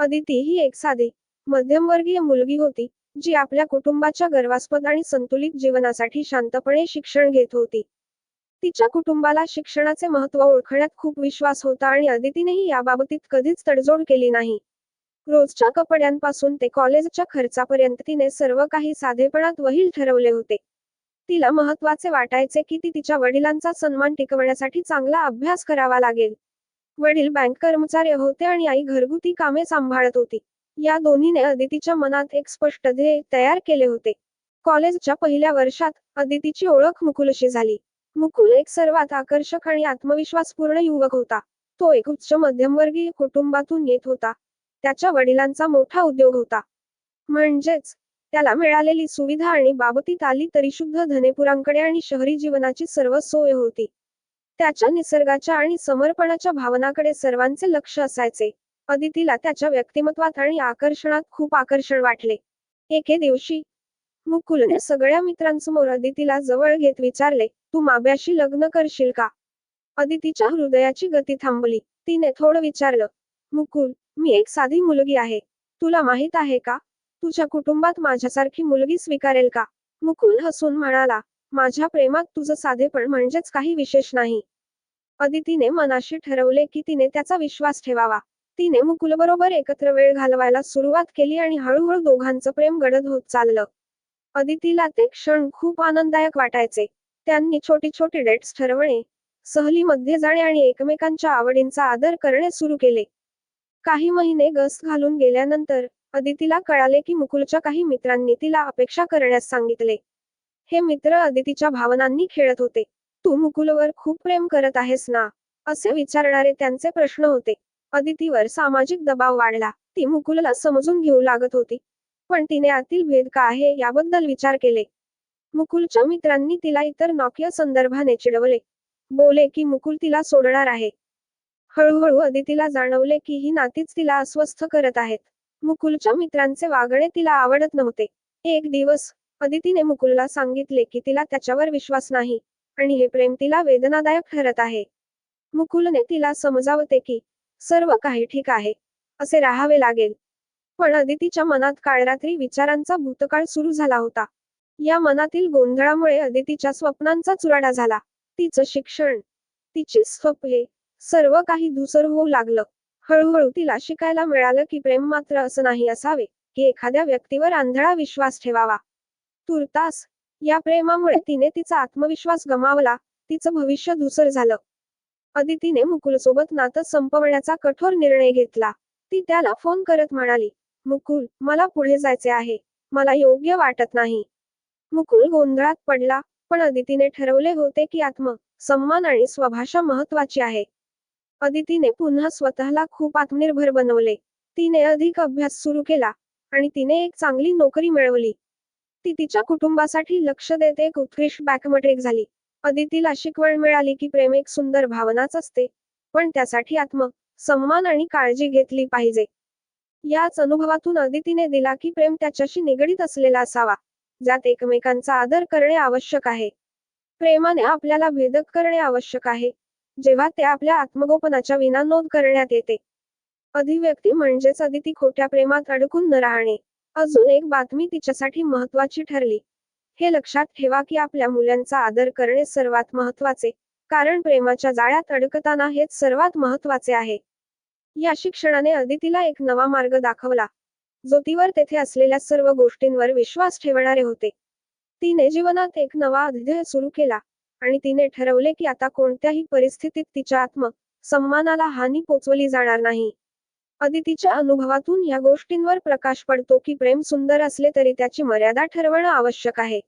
अदिती ही एक साधी मध्यमवर्गीय मुलगी होती जी आपल्या कुटुंबाच्या गर्वास्पद आणि संतुलित जीवनासाठी शांतपणे शिक्षण घेत होती. तिच्या कुटुंबाला शिक्षणाचे महत्त्व ओळखण्यात खूप विश्वास होता आणि अदितीनेही याबाबतीत कधीच तडजोड केली नाही. रोजच्या कपड्यांपासून ते कॉलेजच्या खर्चापर्यंत तिने सर्व काही साधेपणात वहील ठरवले होते. तिला महत्त्वाचे वाटायचे की ती तिच्या वडिलांचा सन्मान टिकवण्यासाठी चांगला अभ्यास करावा लागेल. वडील बँक कर्मचारी होते आणि आई घरगुती कामे सांभाळत होती. या दोन्हीने अदितीच्या मनात एक स्पष्ट ध्येय तयार केले होते. कॉलेजच्या पहिल्या वर्षात अदितीची ओळख मुकुलशी झाली. मुकुल एक सर्वात आकर्षक आणि आत्मविश्वासपूर्ण युवक होता. तो एक उच्च मध्यमवर्गीय कुटुंबातून येत होता. त्याच्या वडिलांचा मोठा उद्योग होता. म्हणजेच त्याला मिळालेली सुविधा आणि बाबतीत आली तरी शुद्ध धनेपुरांकडे आणि शहरी जीवनाची सर्व सोय होती. त्याच्या निसर्गाच्या आणि समर्पणाच्या भावनाकडे सर्वांचे लक्ष असायचे. अदितीला त्याच्या व्यक्तिमत्वात आणि आकर्षणात खूप आकर्षण वाटले. एके दिवशी मुकुलने सगळ्या मित्रांसमोर अदितीला जवळ घेत विचारले तू माब्याशी लग्न करशील का? अदितीच्या हृदयाची गती थांबली. तिने थोडं विचारलं मुकुल मी एक साधी मुलगी आहे. तुला माहीत आहे का? तुझ्या कुटुंबात माझ्यासारखी मुलगी स्वीकारेल का? मुकुल हसून म्हणाला माझ्या प्रेमात तुझं साधेपण म्हणजेच काही विशेष नाही. अदितीने मनाशी ठरवले की तिने त्याचा विश्वास ठेवावा. तिने मुकुलबरोबर एकत्र वेळ घालवायला सुरुवात केली आणि हळूहळू दोघांचं प्रेम गडद होत चाललं. अदितीला ते क्षण खूप आनंददायक वाटायचे. त्यांनी छोटी छोटी डेट्स ठरवणे सहलीमध्ये जाणे आणि एकमेकांच्या आवडींचा आदर करणे सुरू केले. काही महिने गस घालून गेल्यानंतर अदितीला कळाले की मुकुलच्या काही मित्रांनी तिला अपेक्षा करण्यास सांगितले. हे मित्र अदितीच्या भावनांनी खेळत होते. तू मुकुलवर खूप प्रेम करत आहेस ना? असे विचारणारे त्यांचे प्रश्न होते. अदितीवर सामाजिक दबाव वाढला. ती मुकुलला समजून घेऊ लागत होती. पण तिने आतील भेद का आहे याबद्दल विचार केले. मुकुलच्या मित्रांनी तिला इतर नॉकिय संदर्भाने चिडवले. बोले की मुकुल तिला सोडणार आहे. हळूहळू अदितीला जाणवले की ही नातीच तिला अस्वस्थ करत आहेत. मुकुलच्या मित्रांचे वागणे तिला आवडत नव्हते. एक दिवस अदितीने मुकुलला सांगितले की तिला त्याच्यावर विश्वास नाही. आणि हे प्रेम तिला वेदनादायक ठरत आहे. मुकुलने तिला समजावते की सर्व काही ठीक आहे असे राहावे लागेल. पण अदितीच्या मनात काळरात्री विचारांचा भूतकाळ सुरू झाला होता. या मनातील गोंधळामुळे अदितीच्या स्वप्नांचा चुराडा झाला. तिचं शिक्षण तिची स्वप्ने सर्व काही धुसर होऊ लागलं. हळूहळू तिला शिकायला मिळालं की प्रेम मात्र असं नाही असावे की एखाद्या व्यक्तीवर आंधळा विश्वास ठेवावा. तुर्तास या प्रेमामुळे तिने तिचा आत्मविश्वास गमावला तिचं भविष्य धुसर झालं. अदितीने मुकुलसोबत नातं संपवण्याचा कठोर निर्णय घेतला. ती त्याला फोन करत म्हणाली मुकुल मला पुढे जायचे आहे. मला योग्य वाटत नाही. मुकुल गोंधळात पडला पण अदितीने ठरवले होते की आत्म सम्मान आणि स्वभाषा महत्वाची आहे. अदितीने पुन्हा स्वतःला खूप आत्मनिर्भर बनवले. तिने अधिक अभ्यास सुरू केला आणि तिने एक चांगली नोकरी मिळवली. ती तिच्या कुटुंबासाठी लक्ष देते. एक उत्कृष्ट बॅकमट्रिक झाली. अदितीला शिकवण मिळाली की प्रेम एक सुंदर भावनाच असते. पण त्यासाठी आत्म सम्मान आणि काळजी घेतली पाहिजे. याच अनुभवातून अदितीने दिला की प्रेम त्याच्याशी निगडीत असलेला असावा. ज्यात एकमेकांचा आदर करणे आवश्यक आहे. प्रेमाने आपल्याला भेदक करणे आवश्यक आहे. जेव्हा ते आपल्या आत्मगोपनाच्या विना नोंद करण्यात येते. अधिव्यक्ती म्हणजेच अदिती खोट्या प्रेमात अडकून न राहणे. अजून एक बातमी तिच्यासाठी महत्वाची ठरली. हे लक्षात ठेवा की आपल्या मुलांचा आदर करणे सर्वात महत्त्वाचे कारण प्रेमाच्या जाळ्यात अडकताना हेच सर्वात महत्त्वाचे आहे. या शिक्षणाने अदितीला एक नवा मार्ग दाखवला. ज्योतीवर तेथे असलेल्या सर्व गोष्टींवर विश्वास ठेवणारे होते. तिने जीवनात एक नवा अध्याय सुरू केला आणि तिने ठरवले की आता कोणत्याही परिस्थितीत तिच्या आत्म सम्मानाला हानी पोचवली जाणार नाही. अदितीच्या अनुभवातून या गोष्टींवर प्रकाश पडतो की प्रेम सुंदर असले तरी त्याची मर्यादा ठरवणं आवश्यक आहे.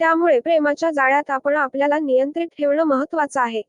त्यामुळे प्रेमाच्या जाळ्यात आपण आपल्याला नियंत्रित ठेवणं महत्वाचं आहे.